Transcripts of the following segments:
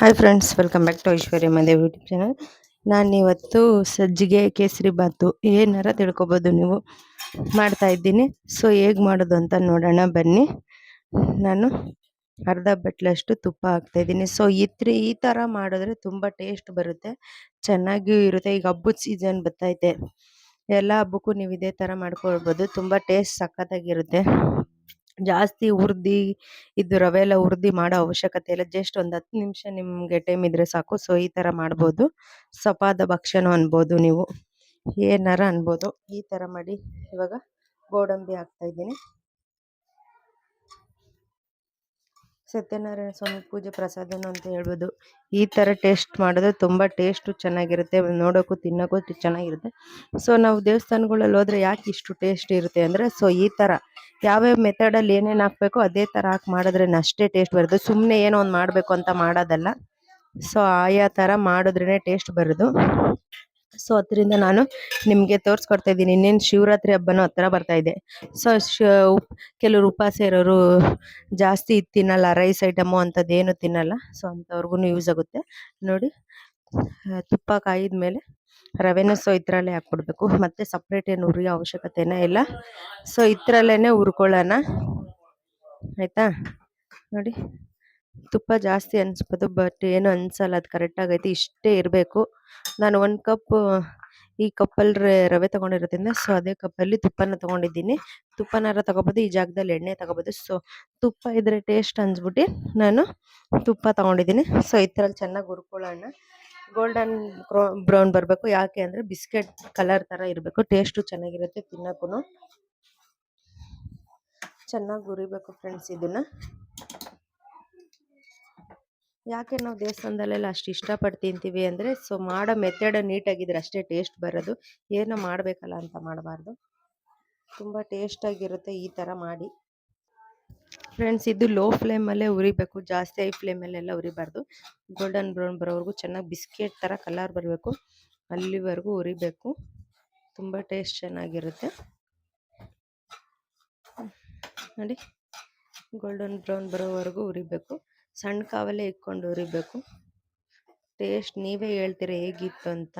Hi friends welcome back to Aishwarya Madev YouTube channel ನಾನು ಇವತ್ತು ಸಜ್ಜಿಗೆ ಕೇಸರಿ ಬಾತು ಏನಾರ ತಿಳ್ಕೊಬೋದು ನೀವು. ಮಾಡ್ತಾ ಇದ್ದೀನಿ. ಸೊ ಹೇಗೆ ಮಾಡೋದು ಅಂತ ನೋಡೋಣ, ಬನ್ನಿ. ನಾನು ಅರ್ಧ ಬಟ್ಲಷ್ಟು ತುಪ್ಪ ಹಾಕ್ತಾ ಇದ್ದೀನಿ. ಸೊ ಇತ್ರಿ ಈ ಥರ ಮಾಡಿದ್ರೆ ತುಂಬ ಟೇಸ್ಟ್ ಬರುತ್ತೆ. ಚೆನ್ನಾಗಿಯೂ ಇರುತ್ತೆ. ಈಗ ಹಬ್ಬದ ಸೀಸನ್ ಬರ್ತೈತೆ ಎಲ್ಲ ಹಬ್ಬಕ್ಕೂ ನೀವು ಇದೇ ಥರ ಮಾಡ್ಕೊಳ್ಬೋದು. ತುಂಬ ಟೇಸ್ಟ್ ಸಖತ್ತಾಗಿರುತ್ತೆ. ಜಾಸ್ತಿ ಹುರ್ದು ಇದು ರವೆ ಎಲ್ಲ ಹುರ್ದು ಮಾಡೋ ಅವಶ್ಯಕತೆ ಇಲ್ಲ. ಜಸ್ಟ್ ಒಂದು ಹತ್ತು ನಿಮಿಷ ನಿಮಗೆ ಟೈಮ್ ಇದ್ರೆ ಸಾಕು. ಸೊ ಈ ಥರ ಮಾಡ್ಬೋದು. ಸಪಾದ ಭಕ್ಷಣ ಅನ್ಬೋದು ನೀವು. ಏನಾರ ಅನ್ಬೋದು. ಈ ಥರ ಮಾಡಿ ಇವಾಗ ಗೋಡಂಬಿ ಹಾಕ್ತಾ ಇದ್ದೀನಿ ಸತ್ಯನಾರಾಯಣ ಸ್ವಾಮಿ ಪೂಜೆ ಪ್ರಸಾದನು ಅಂತ ಹೇಳ್ಬೋದು. ಈ ಥರ ಟೇಸ್ಟ್ ಮಾಡಿದ್ರೆ ತುಂಬ ಟೇಸ್ಟು ಚೆನ್ನಾಗಿರುತ್ತೆ. ನೋಡೋಕ್ಕೂ ತಿನ್ನೋಕ್ಕೂ ಚೆನ್ನಾಗಿರುತ್ತೆ. ಸೊ ನಾವು ದೇವಸ್ಥಾನಗಳಲ್ಲಿ ಹೋದ್ರೆ ಯಾಕೆ ಇಷ್ಟು ಟೇಸ್ಟ್ ಇರುತ್ತೆ ಅಂದರೆ ಸೊ ಈ ಥರ ಯಾವ್ಯಾವ ಮೆಥಡಲ್ಲಿ ಏನೇನು ಹಾಕಬೇಕು ಅದೇ ಥರ ಹಾಕಿ ಮಾಡಿದ್ರೆ ಅಷ್ಟೇ ಟೇಸ್ಟ್ ಬರೋದು ಸುಮ್ಮನೆ ಏನೋ ಒಂದು ಮಾಡಬೇಕು ಅಂತ ಮಾಡೋದಲ್ಲ. ಸೊ ಆಯಾ ಥರ ಮಾಡಿದ್ರೇ ಟೇಸ್ಟ್ ಬರೋದು. ಸೊ ಅದರಿಂದ ನಾನು ನಿಮಗೆ ತೋರಿಸ್ಕೊಡ್ತಾ ಇದ್ದೀನಿ. ಇನ್ನೇನು ಶಿವರಾತ್ರಿ ಹಬ್ಬನೂ ಹತ್ರ ಬರ್ತಾ ಇದೆ. ಸೊ ಕೆಲವರು ಉಪವಾಸ ಇರೋರು ಜಾಸ್ತಿ ತಿನ್ನಲ್ಲ ರೈಸ್ ಐಟಮು ಅಂಥದ್ದು ಏನು ತಿನ್ನಲ್ಲ. ಸೊ ಅಂಥವ್ರಿಗೂ ಯೂಸ್ ಆಗುತ್ತೆ. ನೋಡಿ ತುಪ್ಪ ಕಾಯಿದ ಮೇಲೆ ರವೆನ ಸೊ ಇದರಲ್ಲೇ ಹಾಕ್ಬಿಡ್ಬೇಕು. ಮತ್ತು ಸಪ್ರೇಟ್ ಏನು ಹುರಿಯೋ ಅವಶ್ಯಕತೆನೇ ಇಲ್ಲ. ಸೊ ಇದರಲ್ಲೇ ಹುರ್ಕೊಳ್ಳೋಣ. ಆಯಿತಾ? ನೋಡಿ. ತುಪ್ಪ ಜಾಸ್ತಿ ಅನಿಸ್ಬೋದು ಬಟ್ ಏನು ಅನ್ಸಲ್ಲ. ಅದು ಕರೆಕ್ಟಾಗೈತೆ ಇಷ್ಟೇ ಇರಬೇಕು. ನಾನು ಒಂದು ಕಪ್ ಈ ಕಪ್ಪಲ್ಲಿ ರವೆ ತೊಗೊಂಡಿರೋದ್ರಿಂದ ಸೊ ಅದೇ ಕಪ್ಪಲ್ಲಿ ತುಪ್ಪನ ತೊಗೊಂಡಿದ್ದೀನಿ. ತುಪ್ಪನಾರ ತೊಗೋಬೋದು, ಈ ಜಾಗದಲ್ಲಿ ಎಣ್ಣೆ ತೊಗೋಬೋದು. ಸೊ ತುಪ್ಪ ಇದ್ರೆ ಟೇಸ್ಟ್ ಅನ್ಸ್ಬಿಟ್ಟು ನಾನು ತುಪ್ಪ ತೊಗೊಂಡಿದ್ದೀನಿ. ಸೊ ಈ ಥರಲ್ಲಿ ಚೆನ್ನಾಗಿ ಹುರ್ಕೊಳ್ಳೋಣ. ಗೋಲ್ಡನ್ ಬ್ರೌನ್ ಬರಬೇಕು. ಯಾಕೆ ಅಂದರೆ ಬಿಸ್ಕೆಟ್ ಕಲರ್ ಥರ ಇರಬೇಕು. ಟೇಸ್ಟು ಚೆನ್ನಾಗಿರುತ್ತೆ ತಿನ್ನೋಕ್ಕೂ ಚೆನ್ನಾಗಿ ಹುರಿಬೇಕು ಫ್ರೆಂಡ್ಸ್ ಇದನ್ನು. ಯಾಕೆ ನಾವು ದೇವಸ್ಥಾನದಲ್ಲೆಲ್ಲ ಅಷ್ಟು ಇಷ್ಟಪಟ್ಟು ತಿಂತೀವಿ ಅಂದರೆ, ಸೊ ಮಾಡೋ ಮೆಥಡ್ ನೀಟಾಗಿದ್ರೆ ಅಷ್ಟೇ ಟೇಸ್ಟ್ ಬರೋದು. ಏನೋ ಮಾಡಬೇಕಲ್ಲ ಅಂತ ಮಾಡಬಾರ್ದು. ತುಂಬ ಟೇಸ್ಟಾಗಿರುತ್ತೆ ಈ ಥರ ಮಾಡಿ. ಫ್ರೆಂಡ್ಸ್, ಇದು ಲೋ ಫ್ಲೇಮಲ್ಲೇ ಉರಿಬೇಕು ಜಾಸ್ತಿ ಹೈ ಫ್ಲೇಮಲ್ಲೆಲ್ಲ ಉರಿಬಾರ್ದು ಗೋಲ್ಡನ್ ಬ್ರೌನ್ ಬರೋವರೆಗೂ ಚೆನ್ನಾಗಿ ಬಿಸ್ಕೆಟ್ ಥರ ಕಲರ್ ಬರಬೇಕು. ಅಲ್ಲಿವರೆಗೂ ಉರಿಬೇಕು ತುಂಬ ಟೇಸ್ಟ್ ಚೆನ್ನಾಗಿರುತ್ತೆ. ನೋಡಿ, ಗೋಲ್ಡನ್ ಬ್ರೌನ್ ಬರೋವರೆಗೂ ಉರಿಬೇಕು ಸಣ್ಣ ಕಾವಲ್ಲೇ ಇಕ್ಕೊಂಡು ಹುರಿಬೇಕು ಟೇಸ್ಟ್ ನೀವೇ ಹೇಳ್ತೀರ ಹೇಗಿತ್ತು ಅಂತ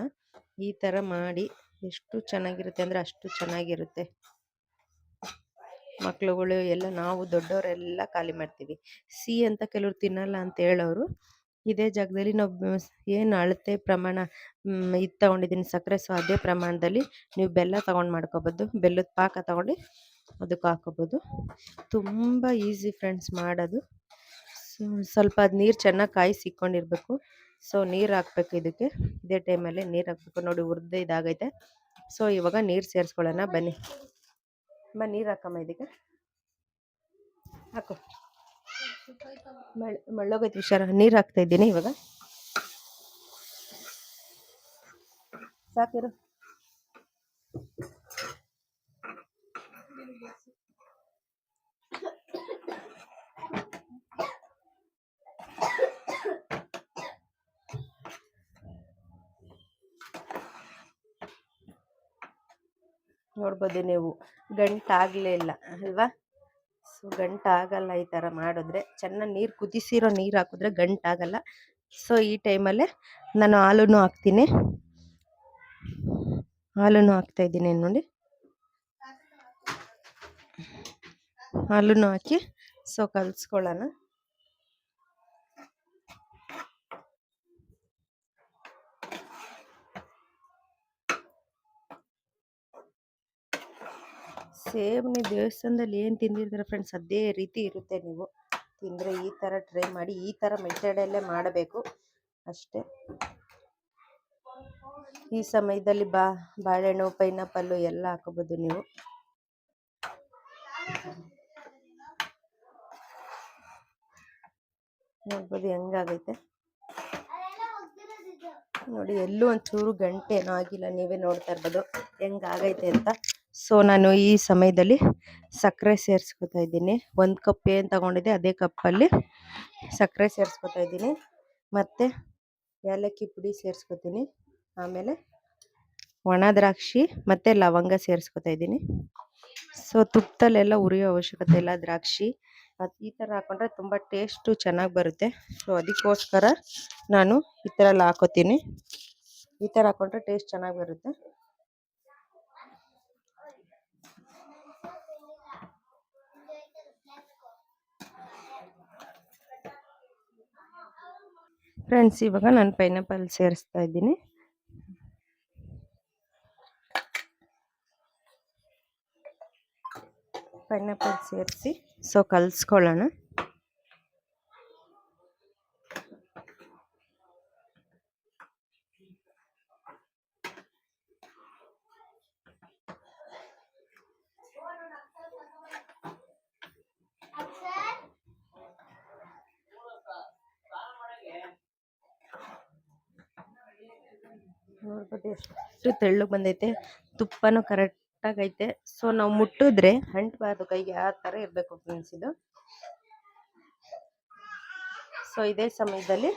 ಈ ಥರ ಮಾಡಿ ಎಷ್ಟು ಚೆನ್ನಾಗಿರುತ್ತೆ ಅಂದರೆ ಅಷ್ಟು ಚೆನ್ನಾಗಿರುತ್ತೆ. ಮಕ್ಳುಗಳು ಎಲ್ಲ ನಾವು ದೊಡ್ಡವರೆಲ್ಲ ಖಾಲಿ ಮಾಡ್ತೀವಿ. ಸಿಹಿ ಅಂತ ಕೆಲವ್ರು ತಿನ್ನಲ್ಲ ಅಂತ ಹೇಳೋರು. ಇದೇ ಜಾಗದಲ್ಲಿ ನಾವು ಏನು ಅಳತೆ ಪ್ರಮಾಣ ಇದು ತೊಗೊಂಡಿದ್ದೀನಿ ಸಕ್ಕರೆ ಸೊ ಅದೇ ಪ್ರಮಾಣದಲ್ಲಿ ನೀವು ಬೆಲ್ಲ ತೊಗೊಂಡು ಮಾಡ್ಕೊಬೋದು. ಬೆಲ್ಲದ ಪಾಕ ತೊಗೊಂಡು ಅದಕ್ಕೆ ಹಾಕೋಬೋದು ತುಂಬ ಈಸಿ ಫ್ರೆಂಡ್ಸ್ ಮಾಡೋದು. ಸ್ವಲ್ಪ ಅದು ನೀರು ಚೆನ್ನಾಗಿ ಕಾಯಿಸಿ ಸಿಕ್ಕೊಂಡಿರಬೇಕು ಸೊ ನೀರು ಹಾಕ್ಬೇಕು ಇದಕ್ಕೆ ಇದೇ ಟೈಮಲ್ಲಿ ನೀರು ಹಾಕ್ಬೇಕು. ನೋಡಿ ಹುರಿದು ಇದಾಗೈತೆ. ಸೊ ಇವಾಗ ನೀರು ಸೇರಿಸ್ಕೊಳ್ಳೋಣ. ಬನ್ನಿ. ಅಮ್ಮ ನೀರು ಹಾಕಮ್ಮ ಇದಕ್ಕೆ ಹಾಕು. ಮಳ್, ಮಳ್ಳೋಗೈತೆ ಹುಷಾರ. ನೀರು ಹಾಕ್ತಾ ಇದ್ದೀನಿ ಇವಾಗ. ಸಾಕಿರು. ನೋಡ್ಬೋದು ನೀವು. ಗಂಟಾಗಲೇ ಇಲ್ಲ, ಅಲ್ವಾ? ಸೊ, ಗಂಟಾಗಲ್ಲ ಈ ಥರ ಮಾಡಿದ್ರೆ. ಚೆನ್ನಾಗಿ ನೀರು ಕುದಿಸಿರೋ ನೀರು ಹಾಕಿದ್ರೆ ಗಂಟಾಗಲ್ಲ. ಸೊ, ಈ ಟೈಮಲ್ಲೇ ನಾನು ಹಾಲೂ ಹಾಕ್ತೀನಿ. ಹಾಲೂ ಹಾಕ್ತಾಯಿದ್ದೀನಿ ನೋಡಿ. ಹಾಲೂ ಹಾಕಿ ಸೊ, ಕಲಿಸ್ಕೊಳ್ಳೋಣ. ಸೇಮ್ ನೀವು ದೇವಸ್ಥಾನದಲ್ಲಿ ಏನು ತಿಂದಿರ್ತೀರ ಫ್ರೆಂಡ್ಸ್ ಅದೇ ರೀತಿ ಇರುತ್ತೆ ನೀವು. ತಿಂದರೆ ಈ ಥರ ಟ್ರೈ ಮಾಡಿ, ಈ ಥರ ಮೆಥಡಲ್ಲೇ ಮಾಡಬೇಕು. ಅಷ್ಟೇ. ಈ ಸಮಯದಲ್ಲಿ ಬಾ, ಬಾಳೆಹಣ್ಣು ಪೈನಾಪಲ್ಲು ಎಲ್ಲ ಹಾಕೋಬೋದು ನೀವು. ನೋಡ್ಬೋದು ಹೆಂಗಾಗೈತೆ ನೋಡಿ ಎಲ್ಲೂ ಒಂಚೂರು ಗಂಟೆ ಏನೋ ಆಗಿಲ್ಲ, ನೀವೇ ನೋಡ್ತಾ ಇರ್ಬೋದು. ಹೆಂಗಾಗೈತೆ ಅಂತ. ಸೊ, ನಾನು ಈ ಸಮಯದಲ್ಲಿ ಸಕ್ಕರೆ ಸೇರಿಸ್ಕೊತಾ ಇದ್ದೀನಿ. ಒಂದು ಕಪ್ ಏನು ತಗೊಂಡಿದ್ದೆ ಅದೇ ಕಪ್ಪಲ್ಲಿ ಸಕ್ಕರೆ ಸೇರಿಸ್ಕೊತಾ ಇದ್ದೀನಿ. ಮತ್ತು ಏಲಕ್ಕಿ ಪುಡಿ ಸೇರಿಸ್ಕೊತೀನಿ. ಆಮೇಲೆ ಒಣ ದ್ರಾಕ್ಷಿ ಮತ್ತು ಲವಂಗ ಸೇರಿಸ್ಕೊತಾ ಇದ್ದೀನಿ. ಸೊ ತುಪ್ಪದಲ್ಲೆಲ್ಲ ಉರಿಯೋ ಅವಶ್ಯಕತೆ ಇಲ್ಲ ದ್ರಾಕ್ಷಿ. ಅದು ಈ ಥರ ಹಾಕೊಂಡ್ರೆ ತುಂಬ ಟೇಸ್ಟು ಚೆನ್ನಾಗಿ ಬರುತ್ತೆ. ಸೊ, ಅದಕ್ಕೋಸ್ಕರ ನಾನು ಈ ಥರ ಎಲ್ಲ ಹಾಕೋತೀನಿ. ಈ ಥರ ಹಾಕೊಂಡ್ರೆ ಟೇಸ್ಟ್ ಚೆನ್ನಾಗಿ ಬರುತ್ತೆ. ಫ್ರೆಂಡ್ಸ್ ಇವಾಗ ನಾನು ಪೈನಾಪಲ್ ಸೇರಿಸ್ತಾ ಇದ್ದೀನಿ. ಪೈನಾಪಲ್ ಸೇರಿಸಿ ಸೊ ಕಲಿಸ್ಕೊಳ್ಳೋಣ. ನೋಡ್ಬೋದು ಎಷ್ಟು ತೆಳ್ಳಗೆ ಬಂದೈತೆ, ತುಪ್ಪನೂ ಕರೆಕ್ಟಾಗಿ ಐತೆ ಸೊ ನಾವು ಮುಟ್ಟಿದ್ರೆ ಅಂಟಬಾರ್ದು ಕೈಗೆ ಆ ಥರ ಇರಬೇಕು ಫ್ರೆಂಡ್ಸ್ ಇದು. ಸೊ ಇದೇ ಸಮಯದಲ್ಲಿ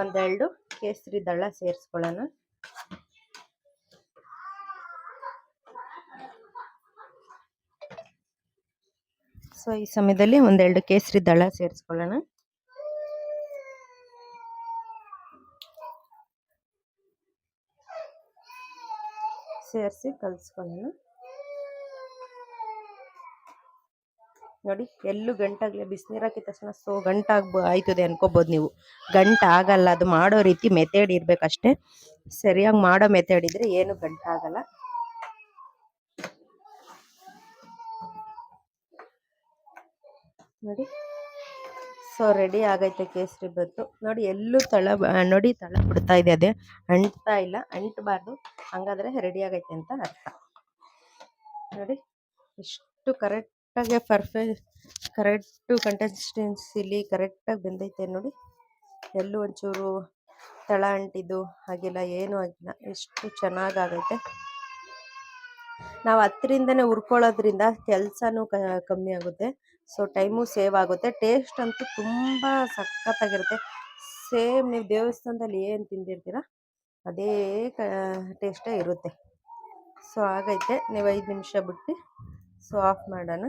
ಒಂದೆರಡು ಕೇಸರಿ ದಳ ಸೇರಿಸ್ಕೊಳ್ಳೋಣ. ಸೊ ಈ ಸಮಯದಲ್ಲಿ ಒಂದೆರಡು ಕೇಸರಿ ದಳ ಸೇರಿಸ್ಕೊಳ್ಳೋಣ. ಸೇರಿಸಿ ಕಲಿಸ್ಕೊಳ್ಳೋಣ. ನೋಡಿ, ಎಲ್ಲೂ ಗಂಟಾಗ್ಲಿ, ಬಿಸಿನೀರು ಹಾಕಿದ ತಕ್ಷಣ ಸೋ ಗಂಟಾಗ್ಬೋ ಆಯ್ತದೆ ಅನ್ಕೋಬೋದು ನೀವು. ಗಂಟ ಆಗಲ್ಲ, ಅದು ಮಾಡೋ ರೀತಿ ಮೆಥಡ್ ಇರ್ಬೇಕಷ್ಟೇ ಸರಿಯಾಗಿ ಮಾಡೋ ಮೆಥಡ್ ಇದ್ರೆ ಏನು ಗಂಟಾಗಲ್ಲ. ನೋಡಿ. ಸೊ ರೆಡಿ ಆಗೈತೆ ಕೇಸರಿ ಬತ್ತು ನೋಡಿ, ಎಲ್ಲೂ ತಳ ನೋಡಿ ತಳ ಬಿಡ್ತಾ ಇದೆ ಅದೇ. ಅಂಟ್ತಾ ಇಲ್ಲ, ಅಂಟಬಾರ್ದು. ಹಂಗಾದ್ರೆ ರೆಡಿ ಆಗೈತೆ ಅಂತ ಅರ್ಥ. ನೋಡಿ, ಇಷ್ಟು ಕರೆಕ್ಟಾಗಿ ಪರ್ಫೆಕ್ಟ್ ಕರೆಕ್ಟು ಕಂಟೆಸ್ಟೆನ್ಸಿಲಿ ಕರೆಕ್ಟಾಗಿ ಬೆಂದೈತೆ ನೋಡಿ. ಎಲ್ಲೂ ಒಂಚೂರು ತಳ ಅಂಟಿದ್ದು ಹಾಗೆಲ್ಲ, ಏನೂ ಆಗಿಲ್ಲ. ಎಷ್ಟು ಚೆನ್ನಾಗಾಗೈತೆ ನಾವು ಹತ್ತರಿಂದನೇ ಉರ್ಕೊಳ್ಳೋದ್ರಿಂದ ಕೆಲಸನೂ ಕಮ್ಮಿ ಆಗುತ್ತೆ. ಸೊ, ಟೈಮು ಸೇವ್ ಆಗುತ್ತೆ. ಟೇಸ್ಟ್ ಅಂತೂ ತುಂಬ ಸಖತ್ತಾಗಿರುತ್ತೆ. ಸೇಮ್ ನೀವು ದೇವಸ್ಥಾನದಲ್ಲಿ ಏನು ತಿಂದಿರ್ತೀರ, ಅದೇ ಕ, ಟೇಸ್ಟೇ ಇರುತ್ತೆ. ಸೊ, ಆಗೈತೆ. ನೀವು ಐದು ನಿಮಿಷ ಬಿಟ್ಟು, ಸೊ, ಆಫ್ ಮಾಡೋಣ.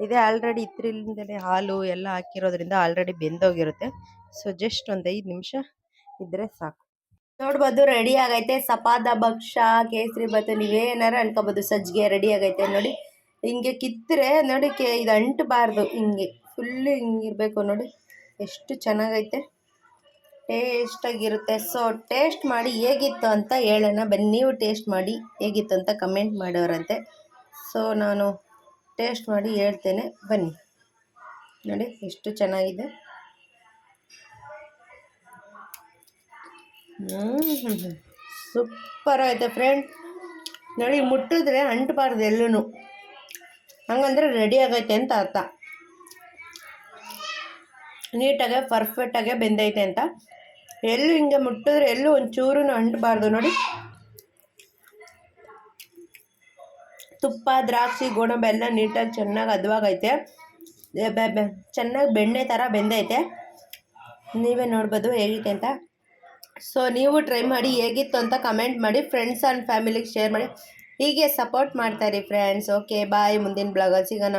ಇದೇ ಆಲ್ರೆಡಿ ಇದ್ರಿಂದಲೇ ಹಾಲು ಎಲ್ಲ ಹಾಕಿರೋದ್ರಿಂದ ಆಲ್ರೆಡಿ ಬೆಂದೋಗಿರುತ್ತೆ. ಸೊ, ಜಸ್ಟ್ ಒಂದು ಐದು ನಿಮಿಷ ಇದ್ದರೆ ಸಾಕು. ನೋಡ್ಬೋದು ರೆಡಿ ಆಗೈತೆ. ಸಪಾದ ಭಕ್ಷ, ಕೇಸರಿ ಬತ್ತು ನೀವೇನಾರ ಅನ್ಕೋಬೋದು. ಸಜ್ಜಿಗೆ ರೆಡಿ ಆಗೈತೆ. ನೋಡಿ ಹಿಂಗೆ ಕಿತ್ತರೆ ನೋಡಿ ಕೆ, ಇದು ಅಂಟಬಾರ್ದು. ಹಿಂಗೆ ಫುಲ್ಲು ಹಿಂಗಿರಬೇಕು ನೋಡಿ. ಎಷ್ಟು ಚೆನ್ನಾಗೈತೆ. ಟೇಸ್ಟಾಗಿರುತ್ತೆ. ಸೊ ಟೇಸ್ಟ್ ಮಾಡಿ ಹೇಗಿತ್ತು ಅಂತ ಹೇಳೋಣ. ಬನ್ನಿ, ನೀವು ಟೇಸ್ಟ್ ಮಾಡಿ ಹೇಗಿತ್ತು ಅಂತ ಕಮೆಂಟ್ ಮಾಡೋರಂತೆ. ಸೊ ನಾನು ಟೇಸ್ಟ್ ಮಾಡಿ ಹೇಳ್ತೇನೆ. ಬನ್ನಿ. ನೋಡಿ, ಎಷ್ಟು ಚೆನ್ನಾಗಿದೆ. ಸೂಪರ್ ಆಯಿತು ಫ್ರೆಂಡ್ ನೋಡಿ, ಮುಟ್ಟಿದ್ರೆ ಅಂಟಬಾರ್ದು ಎಲ್ಲೂ ಹಂಗಂದ್ರೆ ರೆಡಿ ಆಗೈತೆ ಅಂತ ಅರ್ಥ. ನೀಟಾಗೆ ಪರ್ಫೆಕ್ಟಾಗೆ ಬೆಂದೈತೆ ಅಂತ. ಎಲ್ಲೂ ಹಿಂಗೆ ಮುಟ್ಟಿದ್ರೆ ಎಲ್ಲೂ ಒಂಚೂರು ಅಂಟಬಾರ್ದು ನೋಡಿ. ತುಪ್ಪ, ದ್ರಾಕ್ಷಿ, ಗೋಡಂಬಿ ಎಲ್ಲ ನೀಟಾಗಿ ಚೆನ್ನಾಗಿ ಹದವಾಗೈತೆ. ಚೆನ್ನಾಗಿ ಬೆಣ್ಣೆ ಥರ ಬೆಂದೈತೆ. ನೀವೇ ನೋಡ್ಬೋದು ಹೇಗಿದೆ ಅಂತ. ಸೊ ನೀವು ಟ್ರೈ ಮಾಡಿ ಹೇಗಿತ್ತು ಅಂತ ಕಮೆಂಟ್ ಮಾಡಿ ಫ್ರೆಂಡ್ಸ್ ಆ್ಯಂಡ್ ಫ್ಯಾಮಿಲಿಗೆ ಶೇರ್ ಮಾಡಿ. ಹೀಗೆ ಸಪೋರ್ಟ್ ಮಾಡ್ತಾರೆ ಫ್ರೆಂಡ್ಸ್ ಓಕೆ ಬಾಯ್ ಮುಂದಿನ ಬ್ಲಾಗಲ್ಲಿ ಸಿಗೋಣ.